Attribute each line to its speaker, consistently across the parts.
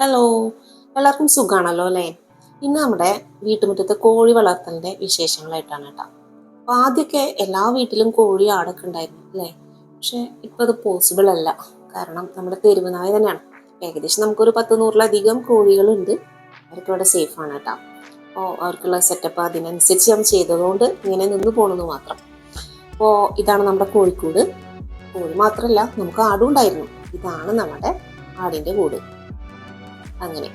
Speaker 1: Hello എല്ലാവർക്കും സുഖമാണല്ലോ അല്ലേ? ഇന്ന് നമ്മുടെ വീട്ടുമുറ്റത്ത് കോഴി വളർത്തലിന്റെ വിശേഷങ്ങളായിട്ടാണ് കേട്ടോ. അപ്പൊ ആദ്യമൊക്കെ എല്ലാ വീട്ടിലും കോഴി ആടൊക്കെ ഉണ്ടായിരുന്നു അല്ലേ? പക്ഷെ ഇപ്പൊ അത് പോസിബിൾ അല്ല. കാരണം നമ്മുടെ തെരുവ് നായ തന്നെയാണ്. ഏകദേശം നമുക്കൊരു പത്ത് നൂറിലധികം കോഴികളുണ്ട്. അവർക്ക് ഇവിടെ സേഫ് ആണ് കേട്ടോ. അപ്പോൾ അവർക്കുള്ള സെറ്റപ്പ് അതിനനുസരിച്ച് നമ്മൾ ചെയ്തതുകൊണ്ട് ഇങ്ങനെ നിന്ന് പോകണമെന്ന് മാത്രം. അപ്പോൾ ഇതാണ് നമ്മുടെ കോഴിക്കൂട്. കോഴി മാത്രമല്ല നമുക്ക് ആടും ഉണ്ടായിരുന്നു. ഇതാണ് നമ്മുടെ ആടിന്റെ കൂട്. അങ്ങനെ.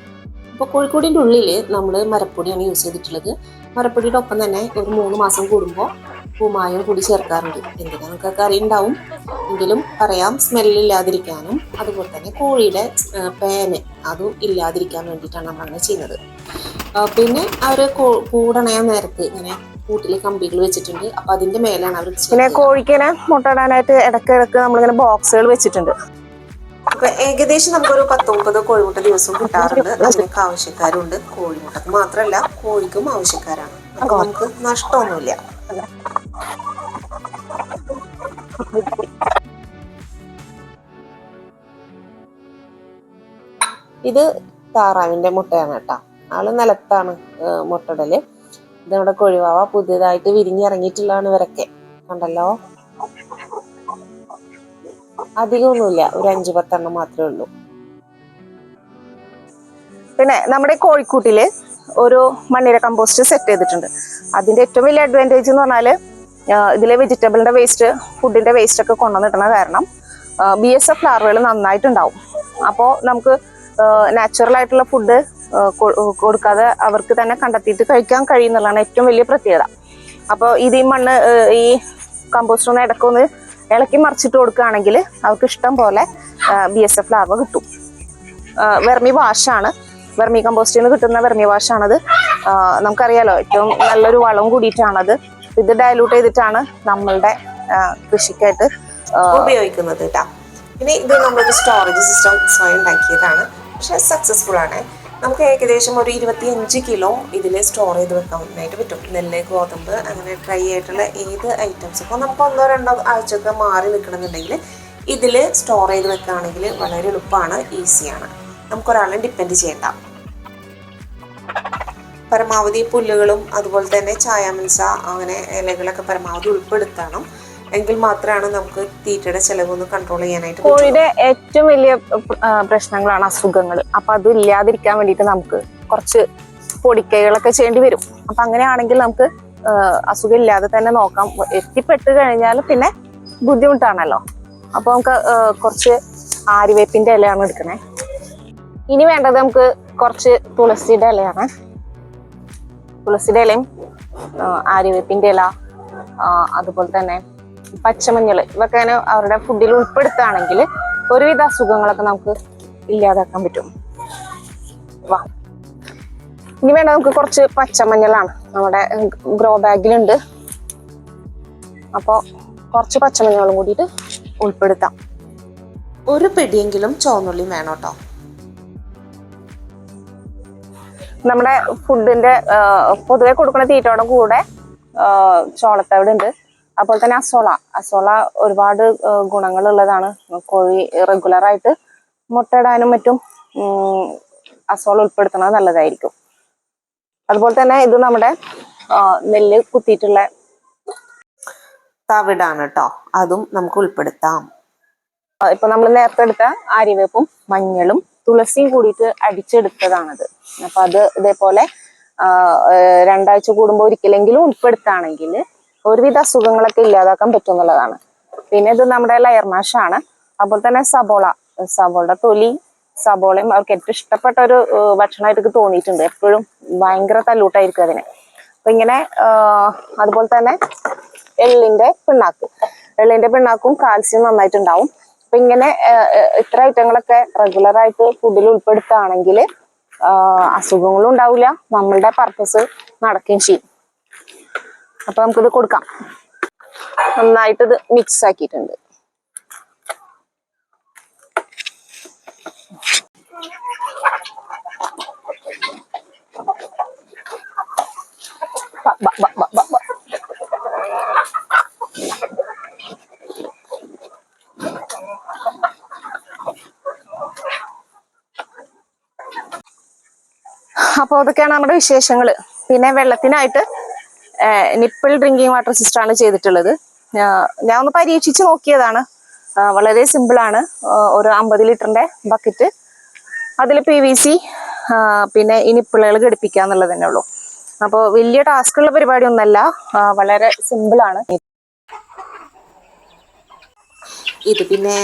Speaker 1: അപ്പോൾ കോഴിക്കോടിന്റെ ഉള്ളിൽ നമ്മൾ മരപ്പൊടിയാണ് യൂസ് ചെയ്തിട്ടുള്ളത്. മരപ്പൊടിയുടെ ഒപ്പം തന്നെ ഒരു മൂന്ന് മാസം കൂടുമ്പോൾ പൂമായം കൂടി ചേർക്കാറുണ്ട്. എന്തിനാ നമുക്കൊക്കെ അറിയുണ്ടാവും. എങ്കിലും പറയാം സ്മെല്ലില്ലാതിരിക്കാനും അതുപോലെ തന്നെ കോഴിയുടെ പേന അതും ഇല്ലാതിരിക്കാൻ വേണ്ടിയിട്ടാണ് നമ്മൾ അങ്ങനെ ചെയ്യുന്നത്. പിന്നെ അവർ കൂടണയ നേരത്ത് ഇങ്ങനെ കൂട്ടിൽ കമ്പികൾ വെച്ചിട്ടുണ്ട്. അപ്പൊ അതിന്റെ മേലാണ് അവർ
Speaker 2: പിന്നെ കോഴിക്കിനെ മുട്ടടാനായിട്ട് ഇടയ്ക്ക് ഇടയ്ക്ക് നമ്മളിങ്ങനെ ബോക്സുകൾ വെച്ചിട്ടുണ്ട്.
Speaker 1: ഏകദേശം നമുക്കൊരു പത്തൊമ്പത് കോഴിമുട്ട ദിവസവും കിട്ടാറുണ്ട്. അതിനൊക്കെ ആവശ്യക്കാരുണ്ട് കോഴിമുട്ടക്ക് മാത്രമല്ല കോഴിക്കും ആവശ്യക്കാരാണ്. അപ്പൊ നമുക്ക് നഷ്ടമൊന്നുമില്ല. ഇത് താറാവിന്റെ മുട്ടയാണ് കേട്ടോ. ആൾ നിലത്താണ് മുട്ടടൽ ഇത് നമ്മുടെ കൊഴിവാവ പുതിയതായിട്ട് വിരിഞ്ഞിറങ്ങിയിട്ടുള്ളതാണ് ഇവരൊക്കെ. കണ്ടല്ലോ? അധികമൊന്നുമില്ല. ഒരു അഞ്ചു പത്തെണ്ണം മാത്രമേ ഉള്ളൂ.
Speaker 2: പിന്നെ നമ്മുടെ കോഴിക്കൂട്ടിൽ ഒരു മണ്ണിര കമ്പോസ്റ്റ് സെറ്റ് ചെയ്തിട്ടുണ്ട്. അതിന്റെ ഏറ്റവും വലിയ അഡ്വാന്റേജ് എന്ന് പറഞ്ഞാൽ ആ, ഇതിലെ വെജിറ്റബിളിന്റെ വേസ്റ്റ് ഫുഡിന്റെ വേസ്റ്റ് ഒക്കെ കൊണ്ടുവന്നിട്ടുള്ള കാരണം ബി എസ് എഫ് ഫ്ലവറുകൾ നന്നായിട്ടുണ്ടാവും. അപ്പോൾ നമുക്ക് നാച്ചുറൽ ആയിട്ടുള്ള ഫുഡ് കൊടുക്കാതെ അവർക്ക് തന്നെ കണ്ടെത്തിയിട്ട് കഴിക്കാൻ കഴിയുന്നുള്ളതാണ് ഏറ്റവും വലിയ പ്രത്യേകത. അപ്പോൾ ഇത് ഈ മണ്ണ് ഈ കമ്പോസ്റ്റ് ഒന്ന് ഇടയ്ക്കൊന്ന് ഇളക്കി മറിച്ചിട്ട് കൊടുക്കുകയാണെങ്കിൽ അവർക്ക് ഇഷ്ടം പോലെ ബി എസ് എഫ് ലാവ കിട്ടും. വെർമി വാഷാണ്. വെർമി കമ്പോസ്റ്റിൽ നിന്ന് കിട്ടുന്ന വെർമി വാഷാണത്. നമുക്കറിയാലോ ഏറ്റവും നല്ലൊരു വളം കൂടിയിട്ടാണത്. ഇത് ഡയലൂട്ട് ചെയ്തിട്ടാണ് നമ്മളുടെ കൃഷിക്കായിട്ട്
Speaker 1: ഉപയോഗിക്കുന്നത് കേട്ടോ ഇനി ഇത് നമ്മളൊരു സ്റ്റോറേജ് സിസ്റ്റം സ്വയം ഉണ്ടാക്കിയതാണ്. പക്ഷെ സക്സസ്ഫുൾ ആണ്. നമുക്ക് ഏകദേശം ഒരു ഇരുപത്തിയഞ്ച് കിലോ ഇതിൽ സ്റ്റോർ ചെയ്ത് വെക്കാനായിട്ട് പറ്റും. നെല്ല് ഗോതമ്പ് അങ്ങനെ ഡ്രൈ ആയിട്ടുള്ള ഏത് ഐറ്റംസ് ഇപ്പോൾ നമുക്ക് ഒന്നോ രണ്ടോ ആഴ്ചയൊക്കെ മാറി നിൽക്കണമെന്നുണ്ടെങ്കിൽ ഇതിൽ സ്റ്റോർ ചെയ്ത് വെക്കുകയാണെങ്കിൽ വളരെ എളുപ്പമാണ് ഈസിയാണ്. നമുക്കൊരാളെ ഡിപ്പെൻഡ് ചെയ്യേണ്ട. പരമാവധി പുല്ലുകളും അതുപോലെ തന്നെ ചായാമിൻസ അങ്ങനെ ഇലകളൊക്കെ പരമാവധി ഉൾപ്പെടുത്തണം. എങ്കിൽ മാത്രമാണ് നമുക്ക് തീറ്റയുടെ ചെലവൊന്ന് കൺട്രോൾ ചെയ്യാനായിട്ട്.
Speaker 2: കോഴിയുടെ ഏറ്റവും വലിയ പ്രശ്നങ്ങളാണ് അസുഖങ്ങൾ. അപ്പൊ അത് ഇല്ലാതിരിക്കാൻ വേണ്ടിയിട്ട് നമുക്ക് കുറച്ച് പൊടിക്കൈകളൊക്കെ ചെയ്യേണ്ടി വരും. അപ്പൊ അങ്ങനെയാണെങ്കിൽ നമുക്ക് അസുഖം ഇല്ലാതെ തന്നെ നോക്കാം. എത്തിപ്പെട്ട് കഴിഞ്ഞാൽ പിന്നെ ബുദ്ധിമുട്ടാണല്ലോ. അപ്പൊ നമുക്ക് കുറച്ച് ആരിവേപ്പിന്റെ ഇലയാണ് എടുക്കണേ. ഇനി വേണ്ടത് നമുക്ക് കുറച്ച് തുളസിയുടെ ഇലയാണ്. തുളസിയുടെ ഇലയും ആരിവേപ്പിന്റെ ഇല അതുപോലെ തന്നെ പച്ചമഞ്ഞൾ ഇതൊക്കെ അവരുടെ ഫുഡിൽ ഉൾപ്പെടുത്തുകയാണെങ്കിൽ ഒരുവിധ അസുഖങ്ങളൊക്കെ നമുക്ക് ഇല്ലാതാക്കാൻ പറ്റും. വാ. ഇനി വേണ്ട നമുക്ക് കുറച്ച് പച്ചമഞ്ഞളാണ്. നമ്മുടെ ഗ്രോ ബാഗിലുണ്ട് അപ്പോൾ കുറച്ച് പച്ചമഞ്ഞളും കൂടിയിട്ട് ഉൾപ്പെടുത്താം.
Speaker 1: ഒരു പിടിയെങ്കിലും ചുവന്നുള്ളി വേണം കേട്ടോ.
Speaker 2: നമ്മുടെ ഫുഡിന്റെ പൊതുവെ കൊടുക്കുന്ന തീറ്റയുടെ കൂടെ ആ, അതുപോലെ തന്നെ അസോള അസോള ഒരുപാട് ഗുണങ്ങൾ ഗുണങ്ങളുള്ളതാണ്. കോഴി റെഗുലറായിട്ട് മുട്ടയിടാനും മറ്റും അസോള ഉൾപ്പെടുത്തുന്നത് നല്ലതായിരിക്കും. അതുപോലെ തന്നെ ഇത് നമ്മുടെ നെല്ല് കുത്തിയിട്ടുള്ള
Speaker 1: തവിടാണ് കേട്ടോ അതും നമുക്ക് ഉൾപ്പെടുത്താം.
Speaker 2: ഇപ്പൊ നമ്മൾ നേരത്തെ എടുത്ത ആര്യവേപ്പും മഞ്ഞളും തുളസിയും കൂടിയിട്ട് അടിച്ചെടുത്തതാണത്. അപ്പൊ അത് ഇതേപോലെ രണ്ടാഴ്ച കൂടുമ്പോൾ ഒരിക്കലെങ്കിലും ഉൾപ്പെടുത്താണെങ്കിൽ ഒരുവിധ അസുഖങ്ങളൊക്കെ ഇല്ലാതാക്കാൻ പറ്റും എന്നുള്ളതാണ് പിന്നെ ഇത് നമ്മുടെ ലയർ മാഷാണ് അതുപോലെ തന്നെ സബോള സബോളയുടെ തൊലി സബോളയും അവർക്ക് ഏറ്റവും ഇഷ്ടപ്പെട്ട ഒരു ഭക്ഷണമായിട്ട് തോന്നിയിട്ടുണ്ട്. എപ്പോഴും ഭയങ്കര തല്ലൂട്ടായിരിക്കും അതിന്. അപ്പൊ ഇങ്ങനെ അതുപോലെ തന്നെ എള്ളിന്റെ പിണ്ണാക്ക്. എള്ളിന്റെ പിണ്ണാക്കും കാൽസ്യം നന്നായിട്ടുണ്ടാവും. അപ്പൊ ഇങ്ങനെ ഇത്ര ഐറ്റങ്ങളൊക്കെ റെഗുലർ ആയിട്ട് ഫുഡിൽ ഉൾപ്പെടുത്തുകയാണെങ്കിൽ അസുഖങ്ങളും ഉണ്ടാവില്ല. നമ്മളുടെ പർപ്പസ് നടക്കുകയും ചെയ്യും. അപ്പൊ നമുക്കിത് കൊടുക്കാം. നന്നായിട്ട് ഇത് മിക്സ് ആക്കിയിട്ടുണ്ട്. അപ്പോൾ അതൊക്കെയാണ് നമ്മുടെ വിശേഷങ്ങൾ പിന്നെ വെള്ളത്തിനായിട്ട് നിപ്പിൾ ഡ്രിങ്കിങ് വാട്ടർ സിസ്റ്റമാണ് ചെയ്തിട്ടുള്ളത്. ഞാൻ ഒന്ന് പരീക്ഷിച്ച് നോക്കിയതാണ്. വളരെ സിമ്പിളാണ്. ഒരു അമ്പത് ലിറ്ററിന്റെ ബക്കറ്റ്. അതിൽ പി വി സി പിന്നെ ഈ നിപ്പിളുകൾ ഘടിപ്പിക്കുക എന്നുള്ളത് തന്നെ ഉള്ളൂ. അപ്പോൾ വലിയ ടാസ്ക് ഉള്ള പരിപാടി ഒന്നല്ല വളരെ സിമ്പിളാണ്
Speaker 1: ഇത് പിന്നെ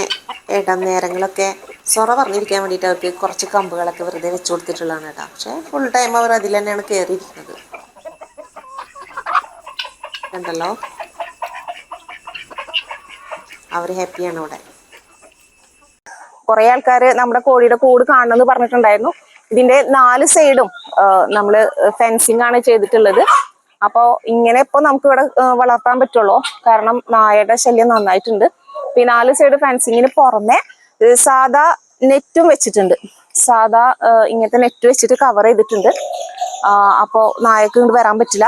Speaker 1: ഇടനേരങ്ങളൊക്കെ സൊറ പറഞ്ഞിരിക്കാൻ വേണ്ടിയിട്ട് അവർക്ക് കുറച്ച് കമ്പുകളൊക്കെ വെറുതെ വെച്ച് കൊടുത്തിട്ടുള്ളതാണ് കേട്ടോ. പക്ഷേ ഫുൾ ടൈം അവർ അതിൽ തന്നെയാണ് കയറിയിരിക്കുന്നത് കണ്ടല്ലോ അവർ ഹാപ്പിയാണ് ഇവിടെ.
Speaker 2: കുറെ ആൾക്കാര് നമ്മുടെ കോഴിയുടെ കൂട് കാണണമെന്ന് പറഞ്ഞിട്ടുണ്ടായിരുന്നു. ഇതിന്റെ നാല് സൈഡും നമ്മൾ ഫെൻസിങ് ആണ് ചെയ്തിട്ടുള്ളത്. അപ്പോൾ ഇങ്ങനെ ഇപ്പൊ നമുക്ക് ഇവിടെ വളർത്താൻ പറ്റുള്ളൂ. കാരണം നായയുടെ ശല്യം നന്നായിട്ടുണ്ട്. ഈ നാല് സൈഡ് ഫെൻസിങ്ങിന് പുറമെ സാധാ നെറ്റും വെച്ചിട്ടുണ്ട്. സാധാ ഇങ്ങനത്തെ നെറ്റ് വെച്ചിട്ട് കവർ ചെയ്തിട്ടുണ്ട്. അപ്പോൾ അപ്പോ നായക്ക് ഇങ്ങോട്ട് വരാൻ പറ്റില്ല.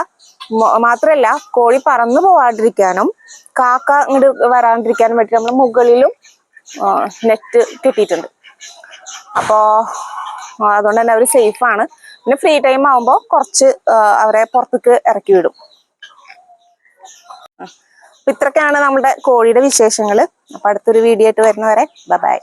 Speaker 2: മാത്രല്ല കോഴി പറന്നു പോവാണ്ടിരിക്കാനും കാക്ക ഇങ്ങോട്ട് വരാണ്ടിരിക്കാനും വേണ്ടി നമ്മൾ മുകളിലും നെറ്റ് കെട്ടിയിട്ടുണ്ട്. അപ്പോ അതുകൊണ്ട് തന്നെ അവർ സേഫ് ആണ്. പിന്നെ ഫ്രീ ടൈം ആവുമ്പോൾ കുറച്ച് അവരെ പുറത്തേക്ക് ഇറക്കി വിടും. ഇത്രക്കാണ് നമ്മുടെ കോഴിയുടെ വിശേഷങ്ങൾ അപ്പൊ അടുത്തൊരു വീഡിയോ ആയിട്ട് വരുന്നവരെ ബൈ